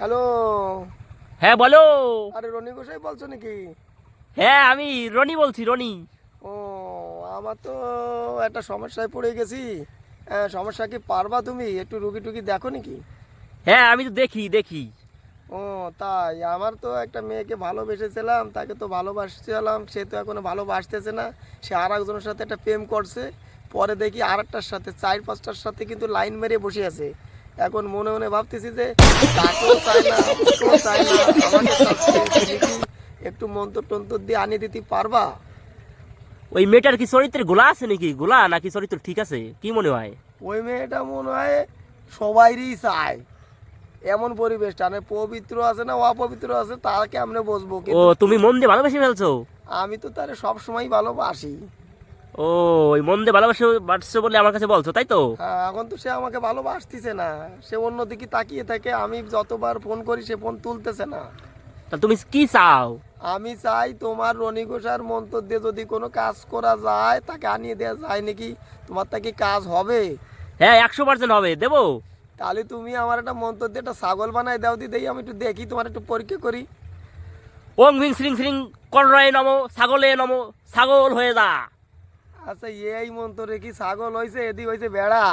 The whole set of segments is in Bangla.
হ্যালো? হ্যাঁ বলো। আরে রনি গোসাই বলছো নাকি? হ্যাঁ আমি রনি বলছি রনি। ও আমার তো একটা সমস্যায় পড়ে গেছি। সমস্যা কি পারবা তুমি? একটু রুগী টুগি দেখো নাকি? হ্যাঁ আমি তো দেখি দেখি। ও তাই। আমার তো একটা মেয়েকে ভালোবেসেছিলাম তাকে তো ভালোবাসছিলাম সে তো এখনও ভালোবাসতেছে না। সে আর একজনের সাথে একটা প্রেম করছে। পরে দেখি আর একটার সাথে চার পাঁচটার সাথে কিন্তু লাইন মেরে বসে আছে। এখন মনে মনে ভাবতেছি যে তাকেও চাই না ওকেও চাই না আমাকে চাচ্ছে তুমি কি একটু মন্তর টন্তর দিয়ে আনিয়ে দিতে পারবা? ওই মেয়েটার কি চরিত্রের গোলা আছে নাকি? গোলা নাকি চরিত্র ঠিক আছে? কি মনে হয়? ওই মেয়েটা মনে হয় সবাইরই চায়। এমন পরিবেশটা মানে পবিত্র আছে না অপবিত্র আছে তাকে আমরা বসবো। ও তুমি মন দিয়ে ভালোবেসে ফেলছো? আমি তো তারে সব সময় ভালোবাসি। ও ওই মন দিয়ে ভালোবাসে বাসছো বলে আমার কাছে বলছো তাই তো? হ্যাঁ এখন তো সে আমাকে ভালোবাসতেছে না। সে অন্যদিকে তাকিয়ে থাকে আমি যতবার ফোন করি সে ফোন তুলতেছে না। তা তুমি কি চাও? আমি চাই তোমার রনি ঘোষার মন্তর দিয়ে যদি কোনো কাজ করা যায় তাকে আনিয়ে দেওয়া যায় নাকি? তোমার তা কি কাজ হবে? হ্যাঁ একশো পার্সেন্ট হবে দেবো। তাহলে তুমি আমার একটা মন্তর দিয়ে একটা ছাগল বানাই দাও দি দেই আমি একটু দেখি তোমার একটু পরীক্ষা করি। ওং ভিং শ্রিং শ্রিং কররায় নমো ছাগলে নমো ছাগল হয়ে যা। আচ্ছা এই মন্তরে কি ছাগল হয়েছে এদিক হয়েছে বেড়া।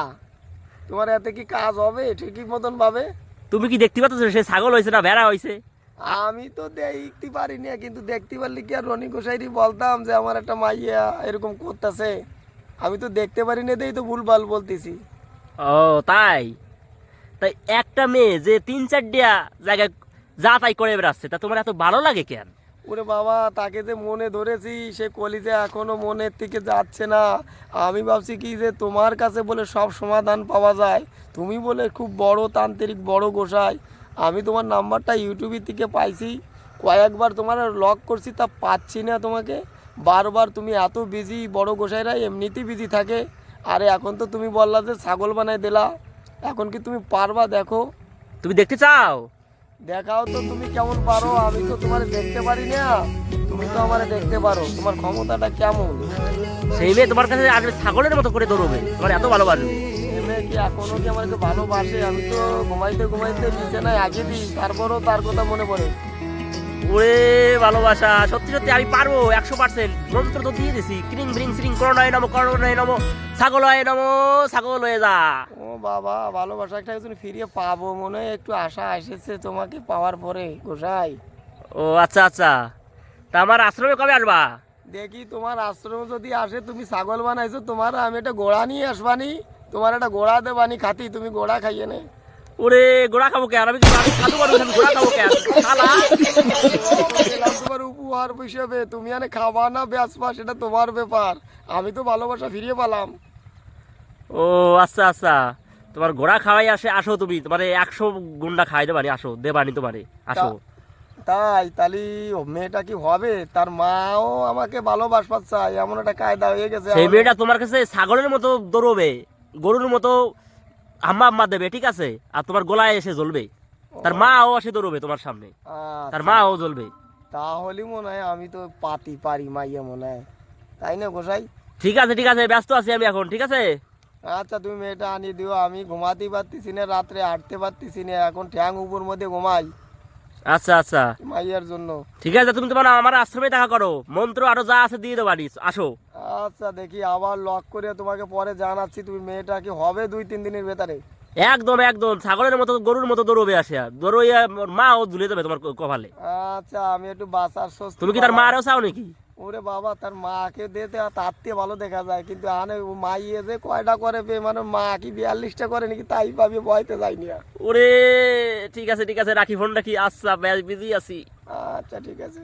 তোমার এতে কি কাজ হবে? ঠিকই মতন ভাবে। তুমি কি দেখতে পাচ্ছ সে ছাগল হয়েছে না ভেড়া হয়েছে আমি তো দেখতে পারি না কিন্তু দেখতে পারলে কি আর রনি গোসাইরি বলতাম যে আমার একটা মাইয়া এরকম করতেছে? আমি তো দেখতে পারি না দেই তো ভুলভাল বলতেছি। ও তাই? তাই একটা মেয়ে যে তিন চারটা জায়গায় যা তাই করে বেড়াচ্ছে তা তোমার এত ভালো লাগে কেন? ওরে বাবা, তাকে যে মনে ধরেছি, সে কলিজে এখনও মনের থেকে যাচ্ছে না। আমি ভাবছি কি যে তোমার কাছে বলে সব সমাধান পাওয়া যায়। তুমি বলে খুব বড় তান্ত্রিক, বড় গোসাই। আমি তোমার নাম্বারটা ইউটিউবের থেকে পাইছি। কয়েকবার তোমার লক করছি, তা পাচ্ছি না তোমাকে। বারবার তুমি এত বিজি বড় গোসাইরা এমনিতেই বিজি থাকে। আরে এখন তো তুমি বললা যে ছাগল বানাই দিলা। এখন কি তুমি পারবা দেখো। তুমি দেখতে চাও? দেখাও তো তুমি কেমন পারো আমি তো তোমার দেখতে পারি না। তুমি তো আমার দেখতে পারো তোমার ক্ষমতাটা কেমন? সেই মেয়ে তোমার কাছে আগে ছাগলের মতো করে দৌড়বে তোমার এত ভালোবাসবে। মেয়ে কি এখনও কি আমাকে ভালোবাসে? আমি তো ঘুমাইতে ঘুমাইতে বিছানায় আগে দিই তারপরও তার কথা মনে পড়ে। ওরে ভালোবাসা সত্যি সত্যি আমি পারব একশো পার্সেন্ট মন্ত্র তো দিয়ে দিছি ক্রিং ব্রিং শ্রিং করোনায় নমো করোনায় নমো ছাগল হয় নমো ছাগল হয়ে যা। ও বাবা ভালোবাসা একটা একজন ফিরিয়ে পাবো মনে হয় একটু আশা এসেছে তোমাকে পাওয়ার পরে গোসাই। ও আচ্ছা আচ্ছা। তা আমার আশ্রমে কবে আসবা? দেখি তোমার আশ্রম যদি আসে তুমি ছাগল বানাইছো তোমার আমি একটা গোড়া নিয়ে আসবানি তোমার একটা গোড়া দেবানি খাতি তুমি গোড়া খাইয়ে নে। ওরে গোড়া খাব কেন আমি আমি খাদু পারব গোড়া খাব শালা। তোমার উপহার হিসেবে তুমি আনে খাবা না বেচবা সেটা তোমার ব্যাপার। আমি তো ভালোবাসা ফিরিয়ে পেলাম। ও আচ্ছা আচ্ছা। তোমার ঘোড়া খাওয়াই আসে আসো তুমি। তোমার একশো গুন্ডা খাই দেবানি আসো। দেবানি তোমারে আসো। তাই তাহলে ও মেয়েটা কি হবে? তার মাও আমাকে ভালোবাসবার চায় এমন একটা কায়দা হয়ে গেছে সেই মেয়েটা তোমার কাছে ছাগলের মতো দৌড়বে গরুর মতো হাম্মা হাম্মা দেবে ঠিক আছে? আর তোমার গলায় এসে জ্বলবে। তার মাও এসে দৌড়বে তোমার সামনে। আচ্ছা, তার মাও জ্বলবে। তাহলে মনে হয় আমি তো পাতি পারি মাইয়া মনে হয়। তাই না গোসাই? ঠিক আছে ঠিক আছে ব্যস্ত আছি আমি এখন ঠিক আছে? আচ্ছা তুমি মেয়েটা আনিয়ে দিও আমি ঘুমাতেই পারতেছি না রাত্রে হাঁটতে পারতেছি না এখন ঠ্যাং উপর মধ্যে ঘুমাই। আচ্ছা আচ্ছা। মাইয়ার জন্য। ঠিক আছে তুমি তোমার আমার আশ্রমে দেখা করো। মন্ত্র আরও যা আছে দিয়ে দেবানি আসো। আচ্ছা দেখি আবার লক করে তোমাকে পরে জানাচ্ছি তুমি মেয়েটা কি হবে দুই তিন দিনের ভেতরে? একদম একদম। ছাগলের মতো গরুর মতো দৌড়বে আসে দৌড়ইয়া ও ঝুলে যাবে তোমার কপালে। আচ্ছা আমি একটু বাঁচার স্বস্তি তুমি কি তার। মারও চাও নাকি? ওরে বাবা তার মাকে দিতে তার থেকে ভালো দেখা যায়। কিন্তু আনে ও মাইয়ে যে কয়টা করে বে মানে মা কি বিয়াল্লিশটা করে নাকি তাই ভাবি বয়তে যায়নি আর। ওরে ঠিক আছে ঠিক আছে রাখি ফোনটা কি? আচ্ছা বিজি আছি। আচ্ছা ঠিক আছে।